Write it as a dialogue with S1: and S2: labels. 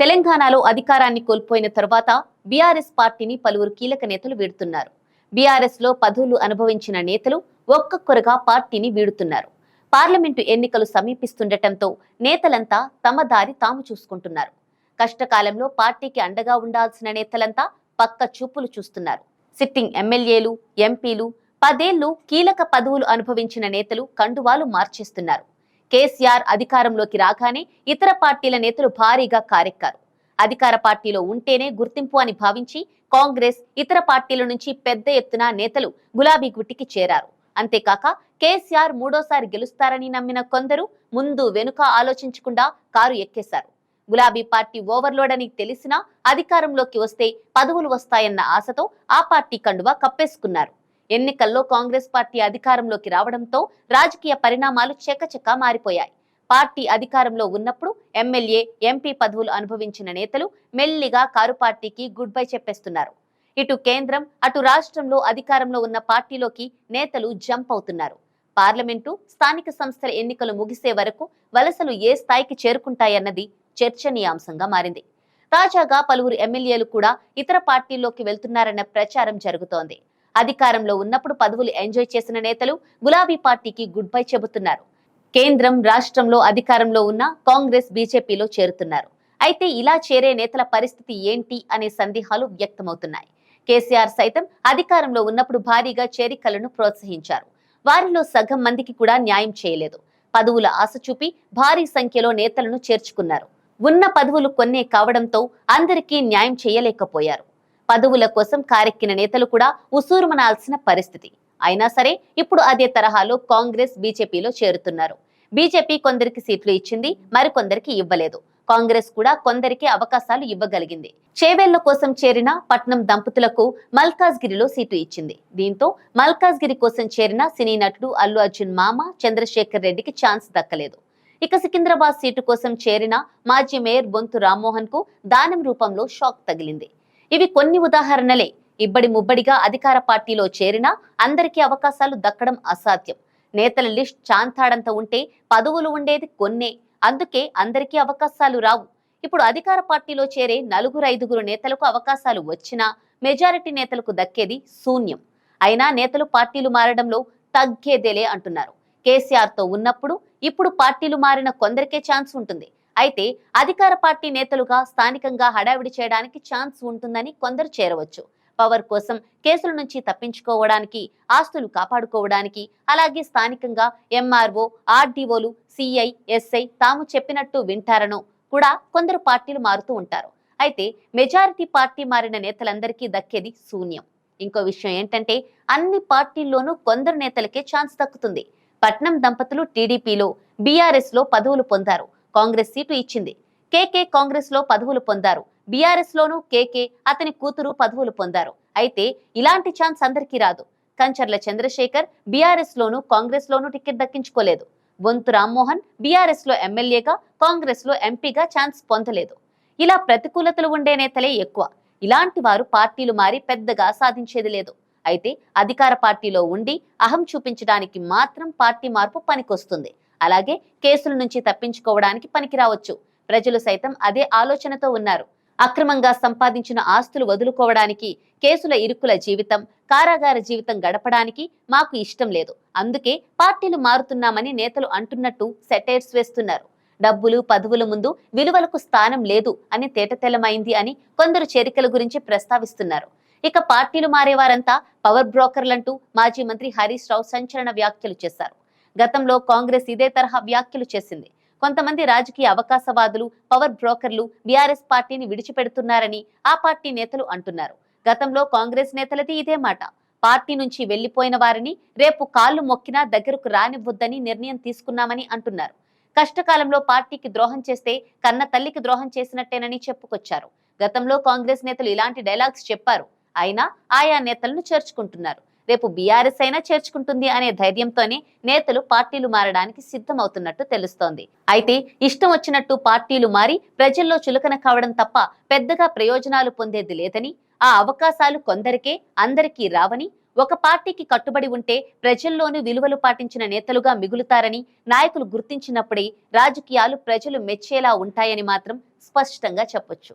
S1: తెలంగాణలో అధికారాన్ని కోల్పోయిన తర్వాత బీఆర్ఎస్ పార్టీని పలువురు కీలక నేతలు వీడుతున్నారు. బీఆర్ఎస్లో పదవులు అనుభవించిన నేతలు ఒక్కొక్కరుగా పార్టీని వీడుతున్నారు. పార్లమెంటు ఎన్నికలు సమీపిస్తుండటంతో నేతలంతా తమ దారి తాము చూసుకుంటున్నారు. కష్టకాలంలో పార్టీకి అండగా ఉండాల్సిన నేతలంతా పక్క చూపులు చూస్తున్నారు. సిట్టింగ్ ఎమ్మెల్యేలు ఎంపీలు పదేళ్ళు కీలక పదవులు అనుభవించిన నేతలు కండువాలు మార్చేస్తున్నారు. కేసీఆర్ అధికారంలోకి రాగానే ఇతర పార్టీల నేతలు భారీగా కారెక్కారు. అధికార పార్టీలో ఉంటేనే గుర్తింపు అని భావించి కాంగ్రెస్ ఇతర పార్టీల నుంచి పెద్ద ఎత్తున నేతలు గులాబీ గుట్టికి చేరారు. అంతేకాక కేసీఆర్ మూడోసారి గెలుస్తారని నమ్మిన కొందరు ముందు వెనుక ఆలోచించకుండా కారు ఎక్కేశారు. గులాబీ పార్టీ ఓవర్లోడ్ అని తెలిసినా అధికారంలోకి వస్తే పదవులు వస్తాయన్న ఆశతో ఆ పార్టీ కండువా కప్పేసుకున్నారు. ఎన్నికల్లో కాంగ్రెస్ పార్టీ అధికారంలోకి రావడంతో రాజకీయ పరిణామాలు చకచకా మారిపోయాయి. పార్టీ అధికారంలో ఉన్నప్పుడు ఎమ్మెల్యే ఎంపీ పదవులు అనుభవించిన నేతలు మెల్లిగా కారు పార్టీకి గుడ్ బై చెప్పేస్తున్నారు. ఇటు కేంద్రం అటు రాష్ట్రంలో అధికారంలో ఉన్న పార్టీలోకి నేతలు జంప్ అవుతున్నారు. పార్లమెంటు స్థానిక సంస్థల ఎన్నికలు ముగిసే వరకు వలసలు ఏ స్థాయికి చేరుకుంటాయన్నది చర్చనీయాంశంగా మారింది. తాజాగా పలువురు ఎమ్మెల్యేలు కూడా ఇతర పార్టీల్లోకి వెళ్తున్నారన్న ప్రచారం జరుగుతోంది. అధికారంలో ఉన్నప్పుడు పదవులు ఎంజాయ్ చేసిన నేతలు గులాబీ పార్టీకి గుడ్ బై చెబుతున్నారు. కేంద్రం రాష్ట్రంలో అధికారంలో ఉన్న కాంగ్రెస్ బీజేపీలో చేరుతున్నారు. అయితే ఇలా చేరే నేతల పరిస్థితి ఏంటి అనే సందేహాలు వ్యక్తమవుతున్నాయి. కేసీఆర్ సైతం అధికారంలో ఉన్నప్పుడు భారీగా చేరికలను ప్రోత్సహించారు. వారిలో సగం మందికి కూడా న్యాయం చేయలేదు. పదవుల ఆశ చూపి భారీ సంఖ్యలో నేతలను చేర్చుకున్నారు. ఉన్న పదవులు కొన్నే కావడంతో అందరికీ న్యాయం చేయలేకపోయారు. పదవుల కోసం కారెక్కిన నేతలు కూడా ఉసూరుమనాల్సిన పరిస్థితి. అయినా సరే ఇప్పుడు అదే తరహాలో కాంగ్రెస్ బీజేపీలో చేరుతున్నారు. బీజేపీ కొందరికి సీట్లు ఇచ్చింది మరికొందరికి ఇవ్వలేదు. కాంగ్రెస్ కూడా కొందరికి అవకాశాలు ఇవ్వగలిగింది. చేవేళ్ళ కోసం చేరిన పట్నం దంపతులకు మల్కాజ్గిరిలో సీటు ఇచ్చింది. దీంతో మల్కాజ్గిరి కోసం చేరిన సినీ నటుడు అల్లు అర్జున్ మామ చంద్రశేఖర్ రెడ్డికి ఛాన్స్ దక్కలేదు. ఇక సికింద్రాబాద్ సీటు కోసం చేరిన మాజీ మేయర్ బొంతు రామ్మోహన్కు దానం రూపంలో షాక్ తగిలింది. ఇవి కొన్ని ఉదాహరణలే. ఇబ్బడి ముబ్బడిగా అధికార పార్టీలో చేరినా అందరికీ అవకాశాలు దక్కడం అసాధ్యం. నేతల లిస్ట్ చాంతాడంత ఉంటే పదవులు ఉండేది కొన్నే. అందుకే అందరికీ అవకాశాలు రావు. ఇప్పుడు అధికార పార్టీలో చేరే నలుగురు ఐదుగురు నేతలకు అవకాశాలు వచ్చినా మెజారిటీ నేతలకు దక్కేది శూన్యం. అయినా నేతలు పార్టీలు మారడంలో తగ్గేదేలే అంటున్నారు. కేసీఆర్తో ఉన్నప్పుడు ఇప్పుడు పార్టీలు మారిన కొందరికే ఛాన్స్ ఉంటుంది. అయితే అధికార పార్టీ నేతలుగా స్థానికంగా హడావిడి చేయడానికి ఛాన్స్ ఉంటుందని కొందరు చేరవచ్చు. పవర్ కోసం కేసుల నుంచి తప్పించుకోవడానికి ఆస్తులు కాపాడుకోవడానికి అలాగే స్థానికంగా ఎంఆర్ఓ ఆర్డీఓలు సిఐ ఎస్ఐ తాము చెప్పినట్టు వింటారనో కూడా కొందరు పార్టీలు మారుతూ ఉంటారు. అయితే మెజారిటీ పార్టీ మారిన నేతలందరికీ దక్కేది శూన్యం. ఇంకో విషయం ఏంటంటే అన్ని పార్టీల్లోనూ కొందరు నేతలకే ఛాన్స్ దక్కుతుంది. పట్నం దంపతులు టీడీపీలో బీఆర్ఎస్లో పదవులు పొందారు. కాంగ్రెస్ సీటు ఇచ్చింది. కేకే కాంగ్రెస్లో పదవులు పొందారు. బీఆర్ఎస్ లోనూ కేకే అతని కూతురు పదవులు పొందారు. అయితే ఇలాంటి ఛాన్స్ అందరికీ రాదు. కంచర్ల చంద్రశేఖర్ బీఆర్ఎస్ లోను కాంగ్రెస్ లోనూ టికెట్ దక్కించుకోలేదు. బొంతు రామ్మోహన్ బీఆర్ఎస్లో ఎమ్మెల్యేగా కాంగ్రెస్లో ఎంపీగా ఛాన్స్ పొందలేదు. ఇలా ప్రతికూలతలు ఉండే నేతలే ఎక్కువ. ఇలాంటి వారు పార్టీలు మారి పెద్దగా సాధించేది లేదు. అయితే అధికార పార్టీలో ఉండి అహం చూపించడానికి మాత్రం పార్టీ మార్పు పనికొస్తుంది. అలాగే కేసుల నుంచి తప్పించుకోవడానికి పనికి రావచ్చు ప్రజలు సైతం అదే ఆలోచనతో ఉన్నారు. అక్రమంగా సంపాదించిన ఆస్తులు వదులుకోవడానికి కేసుల ఇరుకుల జీవితం కారాగార జీవితం గడపడానికి మాకు ఇష్టం లేదు. అందుకే పార్టీలు మారుతున్నామని నేతలు అంటున్నట్టు సెటైర్స్ వేస్తున్నారు. డబ్బులు పదవుల ముందు విలువలకు స్థానం లేదు అని తేటతెల్లమైంది అని కొందరు చేరికల గురించి ప్రస్తావిస్తున్నారు. ఇక పార్టీలు మారేవారంతా పవర్ బ్రోకర్లంటూ మాజీ మంత్రి హరీష్ రావు సంచలన వ్యాఖ్యలు చేశారు. గతంలో కాంగ్రెస్ ఇదే తరహా వ్యాఖ్యలు చేసింది. కొంతమంది రాజకీయ అవకాశవాదులు పవర్ బ్రోకర్లు బీఆర్ఎస్ పార్టీని విడిచిపెడుతున్నారని ఆ పార్టీ నేతలు అంటున్నారు. గతంలో కాంగ్రెస్ నేతలది ఇదే మాట. పార్టీ నుంచి వెళ్ళిపోయిన వారిని రేపు కాళ్ళు మొక్కినా దగ్గరకు రానివ్వొద్దని నిర్ణయం తీసుకున్నామని అంటున్నారు. కష్టకాలంలో పార్టీకి ద్రోహం చేస్తే కన్న తల్లికి ద్రోహం చేసినట్టేనని చెప్పుకొచ్చారు. గతంలో కాంగ్రెస్ నేతలు ఇలాంటి డైలాగ్స్ చెప్పారు. అయినా ఆయా నేతలను చేర్చుకుంటున్నారు. రేపు బీఆర్ఎస్ అయినా చేర్చుకుంటుంది అనే ధైర్యంతోనే నేతలు పార్టీలు మారడానికి సిద్ధమవుతున్నట్టు తెలుస్తోంది. అయితే ఇష్టం వచ్చినట్టు పార్టీలు మారి ప్రజల్లో చులకన కావడం తప్ప పెద్దగా ప్రయోజనాలు పొందేది లేదని ఆ అవకాశాలు కొందరికే అందరికీ రావని ఒక పార్టీకి కట్టుబడి ఉంటే ప్రజల్లోనూ విలువలు పాటించిన నేతలుగా మిగులుతారని నాయకులు గుర్తించినప్పుడే రాజకీయాలు ప్రజలు మెచ్చేలా ఉంటాయని మాత్రం స్పష్టంగా చెప్పొచ్చు.